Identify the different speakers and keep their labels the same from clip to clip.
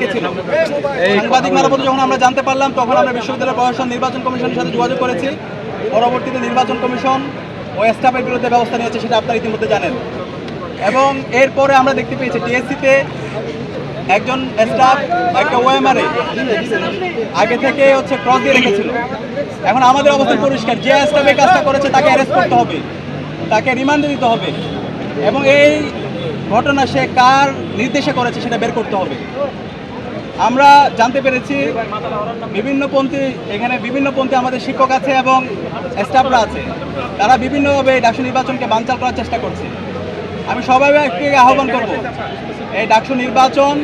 Speaker 1: রেখেছিল সাংবাদিক মারফত যখন আমরা জানতে পারলাম, তখন আমরা বিশ্ববিদ্যালয় প্রশাসন, নির্বাচন কমিশনের সাথে যোগাযোগ করেছি। পরবর্তীতে নির্বাচন কমিশন ও স্টাফের বিরুদ্ধে ব্যবস্থা নিয়েছে সেটা আপনারা ইতিমধ্যে জানেন। এবং এরপরে আমরা দেখতে পেয়েছি, টিএসসিতে একজন স্টাফ, একটা ওএমআরে আগে থেকে হচ্ছে ক্রস দিয়ে রেখেছিল। এখন আমাদের অবস্থা পরিষ্কার। যে স্টাফ এই কাজটা করেছে, তাকে অ্যারেস্ট করতে হবে। তাকে রিমান্ডে দিতে হবে। এবং এই ঘটনা সে কার নির্দেশে করেছে, সেটা বের করতে হবে। আমরা জানতে পেরেছি বিভিন্ন পন্থী, এখানে বিভিন্ন পন্থী আমাদের শিক্ষক আছে এবং স্টাফরা আছে। তারা বিভিন্নভাবে এই ডাকসু নির্বাচনকে বানচাল করার চেষ্টা করছে। আমি সবাইকে আহ্বান করব, এই ডাকসু নির্বাচন,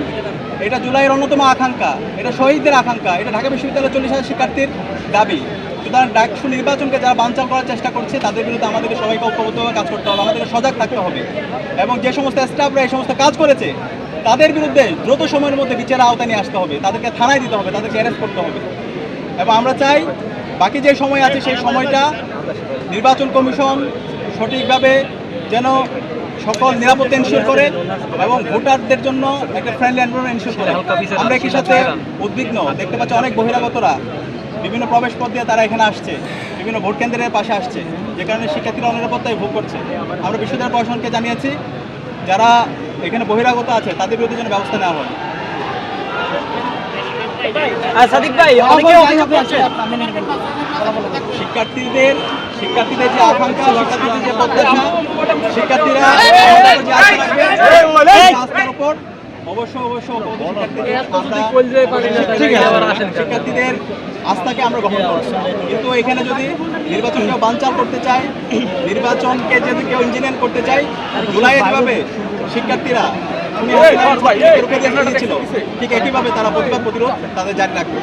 Speaker 1: এটা জুলাইয়ের অন্যতম আকাঙ্ক্ষা, এটা শহীদদের আকাঙ্ক্ষা, এটা ঢাকা বিশ্ববিদ্যালয়ের চল্লিশ হাজার শিক্ষার্থীর দাবি। সুতরাং ডাকসু নির্বাচনকে যারা বানচাল করার চেষ্টা করছে, তাদের বিরুদ্ধে আমাদেরকে সবাইকে ঐক্যবদ্ধভাবে কাজ করতে হবে, আমাদেরকে সজাগ থাকতে হবে। এবং যে সমস্ত স্টাফরা এই সমস্ত কাজ করেছে তাদের বিরুদ্ধে দ্রুত সময়ের মধ্যে বিচারের আওতায় নিয়ে আসতে হবে তাদেরকে থানায় দিতে হবে তাদেরকে অ্যারেস্ট করতে হবে। এবং আমরা চাই বাকি যে সময় আছে সেই সময়টা নির্বাচন কমিশন সঠিকভাবে যেন সকল নিরাপত্তা এনশিওর করে এবং ভোটারদের জন্য একটা ফ্রেন্ডলি এনভারনমেন্ট এনশিওর করে। আমরা একই সাথে উদ্বিগ্ন দেখতে পাচ্ছি অনেক বহিরাগতরা বিভিন্ন প্রবেশ পথ দিয়ে তারা এখানে আসছে বিভিন্ন ভোট কেন্দ্রের পাশে আসছে যে কারণে শিক্ষার্থীরা অনিরাপত্তায় ভোগ করছে। আমরা বিশ্ববিদ্যালয় প্রশাসনকে জানিয়েছি যারা এখানে বহিরাগত আছে তাদের বিরুদ্ধে যেন ব্যবস্থা নেওয়া হয়।
Speaker 2: সাদিক ভাই অনেকে অভিযোগ করছে
Speaker 1: শিক্ষার্থীদের শিক্ষার্থীদের যে আকাঙ্ক্ষা শিক্ষার্থীদের যে প্রত্যাশা শিক্ষার্থীরা সেই উপর অবশ্যই অবশ্যই শিক্ষার্থীদের আস্থাকে আমরা গ্রহণ করছি। কিন্তু এখানে যদি নির্বাচনকে বানচাল করতে চায় নির্বাচনকে যদি কেউ ইঞ্জিনিয়ার করতে চায় জুলাই যেভাবে শিক্ষার্থীরা ছিল। ঠিক একইভাবে তারা প্রতিবাদ প্রতিরোধ তাদের জারি রাখবে।